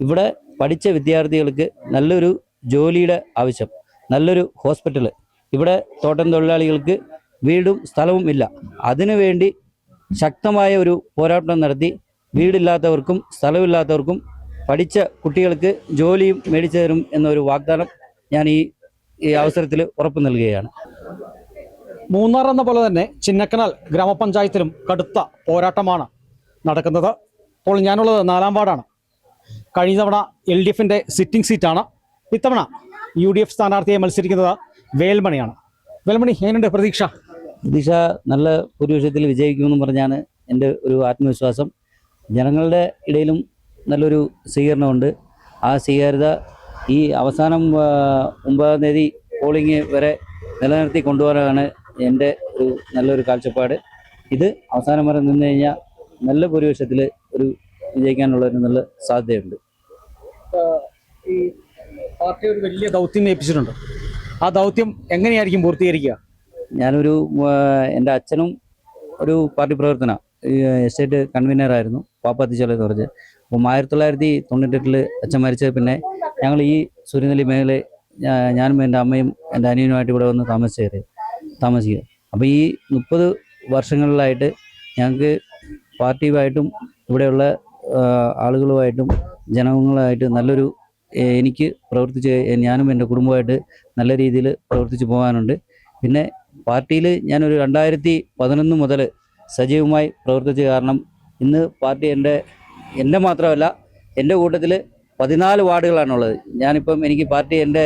ഇവിടെ പഠിച്ച വിദ്യാർത്ഥികൾക്ക് നല്ലൊരു ജോലിയുടെ ആവശ്യം നല്ലൊരു ഹോസ്പിറ്റൽ ഇവിടെ തോട്ടം തൊഴിലാളികൾക്ക് വീടും സ്ഥലവും ഇല്ല. അതിനുവേണ്ടി ശക്തമായ ഒരു പോരാട്ടം നടത്തി വീടില്ലാത്തവർക്കും സ്ഥലമില്ലാത്തവർക്കും പഠിച്ച കുട്ടികൾക്ക് ജോലിയും മേടിച്ചു തരും എന്നൊരു വാഗ്ദാനം ഞാൻ ഈ ഈ അവസരത്തിൽ ഉറപ്പു നൽകുകയാണ്. മൂന്നാർ എന്ന പോലെ തന്നെ ചിന്നക്കനാൽ ഗ്രാമപഞ്ചായത്തിലും കടുത്ത പോരാട്ടമാണ് നടക്കുന്നത്. അപ്പോൾ ഞാനുള്ളത് നാലാം വാർഡാണ്. കഴിഞ്ഞ തവണ എൽ ഡി എഫിന്റെ സിറ്റിംഗ് സീറ്റാണ് ഇത്തവണ യു ഡി എഫ് സ്ഥാനാർത്ഥിയെ മത്സരിക്കുന്നത് വേൽമണിയാണ്. വേൽമണി എങ്ങനെയുണ്ട് പ്രതീക്ഷ? പ്രതീക്ഷ നല്ല ഭൂരിപക്ഷത്തിൽ വിജയിക്കുമെന്ന് പറഞ്ഞാണ് എന്റെ ഒരു ആത്മവിശ്വാസം. ജനങ്ങളുടെ ഇടയിലും നല്ലൊരു സ്വീകരണമുണ്ട്. ആ സ്വീകാര്യത ഈ അവസാനം ഒമ്പതാം തീയതി പോളിംഗ് വരെ നിലനിർത്തി കൊണ്ടുപോകാനാണ് എന്റെ ഒരു നല്ലൊരു കാഴ്ചപ്പാട്. ഇത് അവസാനം വരെ നിന്ന് കഴിഞ്ഞാൽ നല്ല ഭൂരിപക്ഷത്തിൽ ഒരു വിജയിക്കാനുള്ള ഒരു നല്ല സാധ്യതയുണ്ട്. ഈ പാർട്ടി ഒരു വലിയ ദൗത്യം ഏൽപ്പിച്ചിട്ടുണ്ട്. ആ ദൗത്യം എങ്ങനെയായിരിക്കും പൂർത്തീകരിക്കുക? ഞാനൊരു എന്റെ അച്ഛനും ഒരു പാർട്ടി പ്രവർത്തന എസ്റ്റേറ്റ് കൺവീനറായിരുന്നു പാപ്പാത്തിച്ചോല എന്ന് പറഞ്ഞ് അപ്പം ആയിരത്തി തൊള്ളായിരത്തി തൊണ്ണൂറ്റെട്ടിൽ അച്ഛൻ മരിച്ചത് പിന്നെ ഞങ്ങൾ ഈ സൂര്യനെല്ലി മേഖല ഞാനും എന്റെ അമ്മയും എന്റെ അനിയനുമായിട്ട് ഇവിടെ വന്ന് താമസിച്ചത് താമസിക്കുക. അപ്പോൾ ഈ മുപ്പത് വർഷങ്ങളിലായിട്ട് ഞങ്ങൾക്ക് പാർട്ടിയുമായിട്ടും ഇവിടെയുള്ള ആളുകളുമായിട്ടും ജനങ്ങളുമായിട്ട് നല്ലൊരു എനിക്ക് പ്രവർത്തിച്ച് ഞാനും എന്റെ കുടുംബമായിട്ട് നല്ല രീതിയിൽ പ്രവർത്തിച്ച് പോകാനുണ്ട്. പിന്നെ പാർട്ടിയിൽ ഞാനൊരു രണ്ടായിരത്തി പതിനൊന്ന് മുതൽ സജീവമായി പ്രവർത്തിച്ച കാരണം ഇന്ന് പാർട്ടി എന്റെ എന്റെ മാത്രമല്ല എന്റെ കൂട്ടത്തിൽ പതിനാല് വാർഡുകളാണുള്ളത്. ഞാനിപ്പം എനിക്ക് പാർട്ടി എന്റെ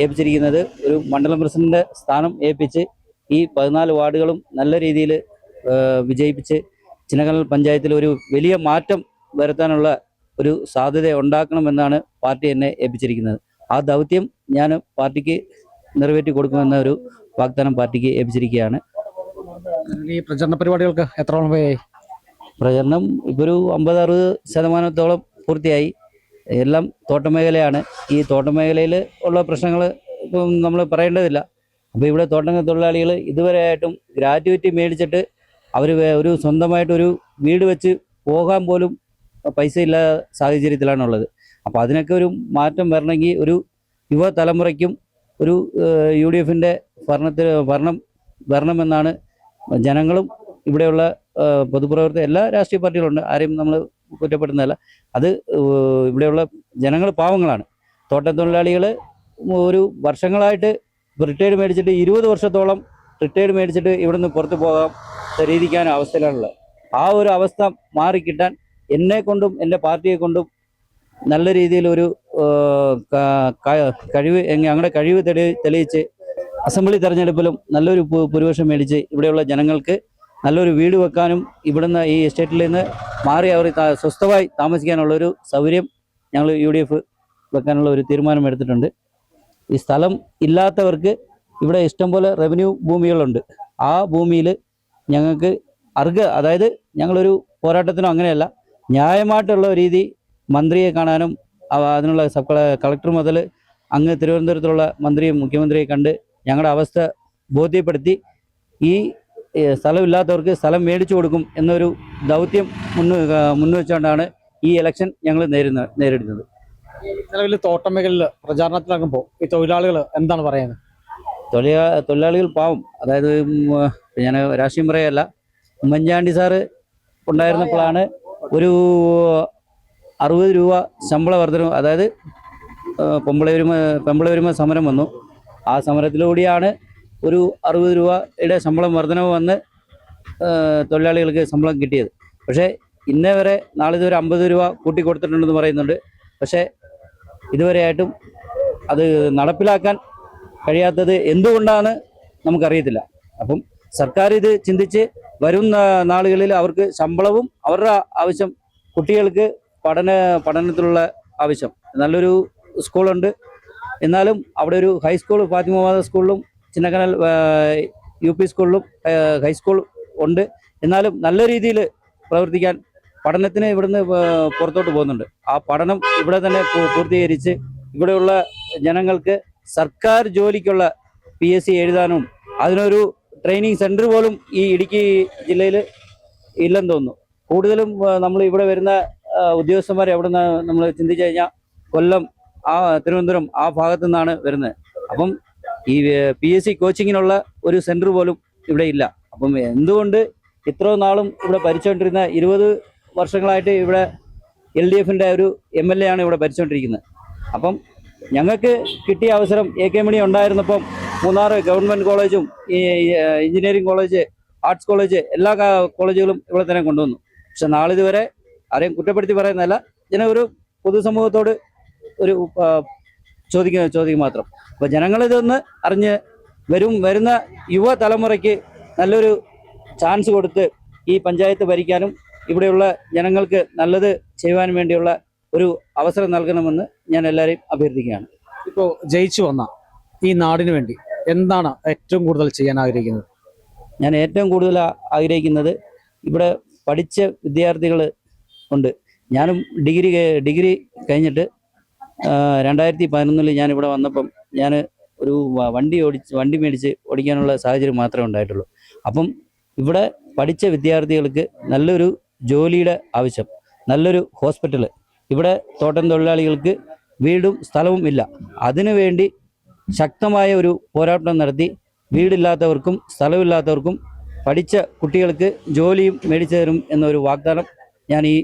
ഏൽപ്പിച്ചിരിക്കുന്നത് ഒരു മണ്ഡലം പ്രസിഡന്റ് സ്ഥാനം ഏൽപ്പിച്ച് ഈ പതിനാല് വാർഡുകളും നല്ല രീതിയിൽ വിജയിപ്പിച്ച് ചിന്നക്കനാൽ പഞ്ചായത്തിൽ ഒരു വലിയ മാറ്റം വരുത്താനുള്ള ഒരു സാധ്യത ഉണ്ടാക്കണമെന്നാണ് പാർട്ടി എന്നെ ഏൽപ്പിച്ചിരിക്കുന്നത്. ആ ദൗത്യം ഞാൻ പാർട്ടിക്ക് നിറവേറ്റി കൊടുക്കുമെന്ന ഒരു വാഗ്ദാനം പാർട്ടിക്ക് ഏൽപ്പിച്ചിരിക്കുകയാണ്. ഈ പ്രചരണ പരിപാടികൾക്ക് എത്ര പോയി പ്രചരണം ഇപ്പോൾ ഒരു അമ്പത് അറുപത് ശതമാനത്തോളം പൂർത്തിയായി. എല്ലാം തോട്ടമേഖലയാണ്. ഈ തോട്ടമേഖലയിൽ ഉള്ള പ്രശ്നങ്ങൾ ഇപ്പം നമ്മൾ പറയേണ്ടതില്ല. അപ്പോൾ ഇവിടെ തോട്ടം തൊഴിലാളികൾ ഇതുവരെയായിട്ടും ഗ്രാറ്റുവിറ്റി മേടിച്ചിട്ട് അവർ ഒരു സ്വന്തമായിട്ടൊരു വീട് വെച്ച് പോകാൻ പോലും പൈസ ഇല്ല സാഹചര്യത്തിലാണുള്ളത്. അപ്പോൾ അതിനൊക്കെ ഒരു മാറ്റം വരണമെങ്കിൽ ഒരു യുവതലമുറയ്ക്കും ഒരു യു ഡി എഫിന്റെ ഭരണത്തിൽ ഭരണം വരണമെന്നാണ് ജനങ്ങളും ഇവിടെയുള്ള പൊതുപ്രവർത്തകർ എല്ലാ രാഷ്ട്രീയ പാർട്ടികളുണ്ട്. ആരെയും നമ്മൾ കുറ്റപ്പെടുന്നതല്ല അത് ഇവിടെയുള്ള ജനങ്ങൾ പാവങ്ങളാണ്. തോട്ടത്തൊഴിലാളികൾ ഒരു വർഷങ്ങളായിട്ട് റിട്ടയർഡ് മേടിച്ചിട്ട് ഇരുപത് വർഷത്തോളം റിട്ടയർഡ് മേടിച്ചിട്ട് ഇവിടുന്ന് പുറത്തു പോകാം രീതിക്കാനും അവസ്ഥയിലാണുള്ളത്. ആ ഒരു അവസ്ഥ മാറിക്കിട്ടാൻ എന്നെ കൊണ്ടും എന്റെ പാർട്ടിയെ കൊണ്ടും നല്ല രീതിയിലൊരു കഴിവ് ഞങ്ങളുടെ കഴിവ് തെളി തെളിയിച്ച് അസംബ്ലി തെരഞ്ഞെടുപ്പിലും നല്ലൊരു ഭൂരിപക്ഷം മേടിച്ച് ഇവിടെയുള്ള ജനങ്ങൾക്ക് നല്ലൊരു വീട് വെക്കാനും ഇവിടുന്ന് ഈ എസ്റ്റേറ്റിൽ നിന്ന് മാറി അവർ സ്വസ്ഥമായി താമസിക്കാനുള്ളൊരു സൗകര്യം ഞങ്ങൾ യു ഡി എഫ് വെക്കാനുള്ള ഒരു തീരുമാനം എടുത്തിട്ടുണ്ട്. ഈ സ്ഥലം ഇല്ലാത്തവർക്ക് ഇവിടെ ഇഷ്ടംപോലെ റവന്യൂ ഭൂമികളുണ്ട്. ആ ഭൂമിയിൽ ഞങ്ങൾക്ക് അർഹ അതായത് ഞങ്ങളൊരു പോരാട്ടത്തിനോ അങ്ങനെയല്ല ന്യായമായിട്ടുള്ള രീതി മന്ത്രിയെ കാണാനും അതിനുള്ള സബ് കളക്ടർ മുതൽ അങ്ങ് തിരുവനന്തപുരത്തുള്ള മന്ത്രിയും മുഖ്യമന്ത്രിയെ കണ്ട് ഞങ്ങളുടെ അവസ്ഥ ബോധ്യപ്പെടുത്തി ഈ സ്ഥലമില്ലാത്തവർക്ക് സ്ഥലം മേടിച്ചു കൊടുക്കും എന്നൊരു ദൗത്യം മുന്ന് മുൻവെച്ചുകൊണ്ടാണ് ഈ ഇലക്ഷൻ ഞങ്ങൾ നേരിടുന്ന നേരിടുന്നത്. നിലവിൽ തോട്ടം മേഖലയിൽ പ്രചാരണത്തിലാകുമ്പോൾ ഈ തൊഴിലാളികൾ എന്താണ് പറയുന്നത്? തൊഴിലാ തൊഴിലാളികൾ പാവം. അതായത് ഞാൻ രാഷ്ട്രീയം പറയല്ല. ഉമ്മൻചാണ്ടി സാറ് ഉണ്ടായിരുന്നപ്പോഴാണ് ഒരു അറുപത് രൂപ ശമ്പള വർധന അതായത് ആ, പൊമ്പള വരുമ പെമ്പള വരുമ സമരം വന്നു. ആ സമരത്തിലൂടെയാണ് ഒരു അറുപത് രൂപയുടെ ശമ്പളം വർധനവ് വന്ന് തൊഴിലാളികൾക്ക് ശമ്പളം കിട്ടിയത്. പക്ഷേ ഇന്നേ വരെ നാളെ ഇതുവരെ അമ്പത് രൂപ കൂട്ടി കൊടുത്തിട്ടുണ്ടെന്ന് പറയുന്നുണ്ട്. പക്ഷേ ഇതുവരെയായിട്ടും അത് നടപ്പിലാക്കാൻ കഴിയാത്തത് എന്തുകൊണ്ടാണ് നമുക്കറിയത്തില്ല. അപ്പം സർക്കാർ ഇത് ചിന്തിച്ച് വരുന്ന നാളുകളിൽ അവർക്ക് ശമ്പളവും അവരുടെ ആവശ്യം കുട്ടികൾക്ക് പഠന പഠനത്തിലുള്ള ആവശ്യം. നല്ലൊരു സ്കൂളുണ്ട്. എന്നാലും അവിടെ ഒരു ഹൈസ്കൂൾ ഫാത്തിമാബാദ സ്കൂളിലും ചിന്നക്കനാൽ യു പി സ്കൂളിലും ഹൈസ്കൂൾ ഉണ്ട്. എന്നാലും നല്ല രീതിയിൽ പ്രവർത്തിക്കാൻ പഠനത്തിന് ഇവിടുന്ന് പുറത്തോട്ട് പോകുന്നുണ്ട്. ആ പഠനം ഇവിടെ തന്നെ പൂർത്തീകരിച്ച് ഇവിടെയുള്ള ജനങ്ങൾക്ക് സർക്കാർ ജോലിക്കുള്ള പി എഴുതാനും അതിനൊരു ട്രെയിനിങ് സെന്റർ പോലും ഈ ഇടുക്കി ജില്ലയിൽ ഇല്ലെന്ന് തോന്നുന്നു. കൂടുതലും നമ്മൾ ഇവിടെ വരുന്ന ഉദ്യോഗസ്ഥന്മാർ എവിടെ നിന്ന് നമ്മൾ ചിന്തിച്ചു കഴിഞ്ഞാൽ കൊല്ലം ആ തിരുവനന്തപുരം ആ ഭാഗത്തു നിന്നാണ് വരുന്നത്. അപ്പം ഈ പി എസ് സി കോച്ചിങ്ങിനുള്ള ഒരു സെന്റർ പോലും ഇവിടെ ഇല്ല. അപ്പം എന്തുകൊണ്ട് ഇത്ര നാളും ഇവിടെ ഭരിച്ചുകൊണ്ടിരുന്ന ഇരുപത് വർഷങ്ങളായിട്ട് ഇവിടെ എൽ ഡി എഫിന്റെ ഒരു എം എൽ എ ആണ് ഇവിടെ ഭരിച്ചുകൊണ്ടിരിക്കുന്നത്. അപ്പം ഞങ്ങൾക്ക് കിട്ടിയ അവസരം എ കെ മണി ഉണ്ടായിരുന്നപ്പം മൂന്നാർ ഗവൺമെന്റ് കോളേജും എഞ്ചിനീയറിംഗ് കോളേജ് ആർട്സ് കോളേജ് എല്ലാ കോളേജുകളും ഇവിടെ തന്നെ കൊണ്ടുവന്നു. പക്ഷെ നാളിതുവരെ ആരെയും കുറ്റപ്പെടുത്തി പറയുന്നതല്ല. ജന ഒരു പൊതുസമൂഹത്തോട് ഒരു ചോദിക്കുന്ന ചോദ്യം മാത്രം. അപ്പോൾ ജനങ്ങളിതൊന്ന് അറിഞ്ഞ് വരും വരുന്ന യുവതലമുറയ്ക്ക് നല്ലൊരു ചാൻസ് കൊടുത്ത് ഈ പഞ്ചായത്ത് ഭരിക്കാനും ഇവിടെയുള്ള ജനങ്ങൾക്ക് നല്ലത് ചെയ്യുവാനും വേണ്ടിയുള്ള ഒരു അവസരം നൽകണമെന്ന് ഞാൻ എല്ലാവരെയും അഭ്യർത്ഥിക്കുകയാണ്. ഇപ്പോൾ ജയിച്ചു വന്ന ഈ നാടിനു വേണ്ടി എന്താണ് ഏറ്റവും കൂടുതൽ ചെയ്യാൻ ആഗ്രഹിക്കുന്നത്? ഞാൻ ഏറ്റവും കൂടുതൽ ആഗ്രഹിക്കുന്നത് ഇവിടെ പഠിച്ച വിദ്യാർത്ഥികൾ ഉണ്ട്. ഞാനും ഡിഗ്രി ഡിഗ്രി കഴിഞ്ഞിട്ട് രണ്ടായിരത്തി പതിനൊന്നിൽ ഞാൻ ഇവിടെ വന്നപ്പം ഞാൻ ഒരു വണ്ടി ഓടിച്ച് വണ്ടി മേടിച്ച് ഓടിക്കാനുള്ള സാഹചര്യം മാത്രമേ ഉണ്ടായിട്ടുള്ളൂ. അപ്പം ഇവിടെ പഠിച്ച വിദ്യാർത്ഥികൾക്ക് നല്ലൊരു ജോലിയുടെ ആവശ്യം നല്ലൊരു ഹോസ്പിറ്റൽ ഇവിടെ തോട്ടം തൊഴിലാളികൾക്ക് വീടും സ്ഥലവും ഇല്ല. അതിനുവേണ്ടി ശക്തമായ ഒരു പോരാട്ടം നടത്തി വീടില്ലാത്തവർക്കും സ്ഥലമില്ലാത്തവർക്കും പഠിച്ച കുട്ടികൾക്ക് ജോലിയും മേടിച്ചു തരും എന്നൊരു വാഗ്ദാനം ഞാൻ ഈ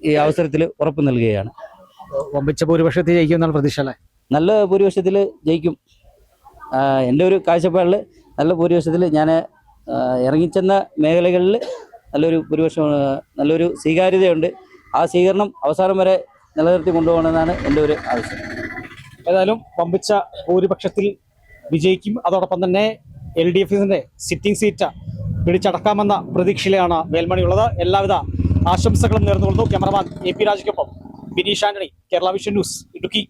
ഈ അവസരത്തിൽ ഉറപ്പ് നൽകുകയാണ്. വമ്പിച്ച ഭൂരിപക്ഷത്തിൽ ജയിക്കും പ്രതീക്ഷ അല്ലേ? നല്ല ഭൂരിപക്ഷത്തിൽ ജയിക്കും. എന്റെ ഒരു കാഴ്ചപ്പാടിൽ നല്ല ഭൂരിപക്ഷത്തിൽ ഞാൻ ഇറങ്ങിച്ചെന്ന മേഖലകളിൽ നല്ലൊരു ഭൂരിപക്ഷം നല്ലൊരു സ്വീകാര്യതയുണ്ട്. ആ സ്വീകരണം അവസാനം വരെ നിലനിർത്തി കൊണ്ടുപോകണമെന്നാണ് എന്റെ ഒരു ആവശ്യം. ഏതായാലും വമ്പിച്ച ഭൂരിപക്ഷത്തിൽ വിജയിക്കും. അതോടൊപ്പം തന്നെ എൽ ഡി എഫിന്റെ സിറ്റിംഗ് സീറ്റ് പിടിച്ചടക്കാമെന്ന പ്രതീക്ഷയിലാണ് വേൽമണിയുള്ളത് എല്ലാവിധ ആശംസകളും നേർന്നുകൊണ്ടു ക്യാമറമാൻ എ പി രാജയ്ക്കൊപ്പം ബിനീഷ് ആന്റണി കേരള വിഷൻ ന്യൂസ് ഇടുക്കി.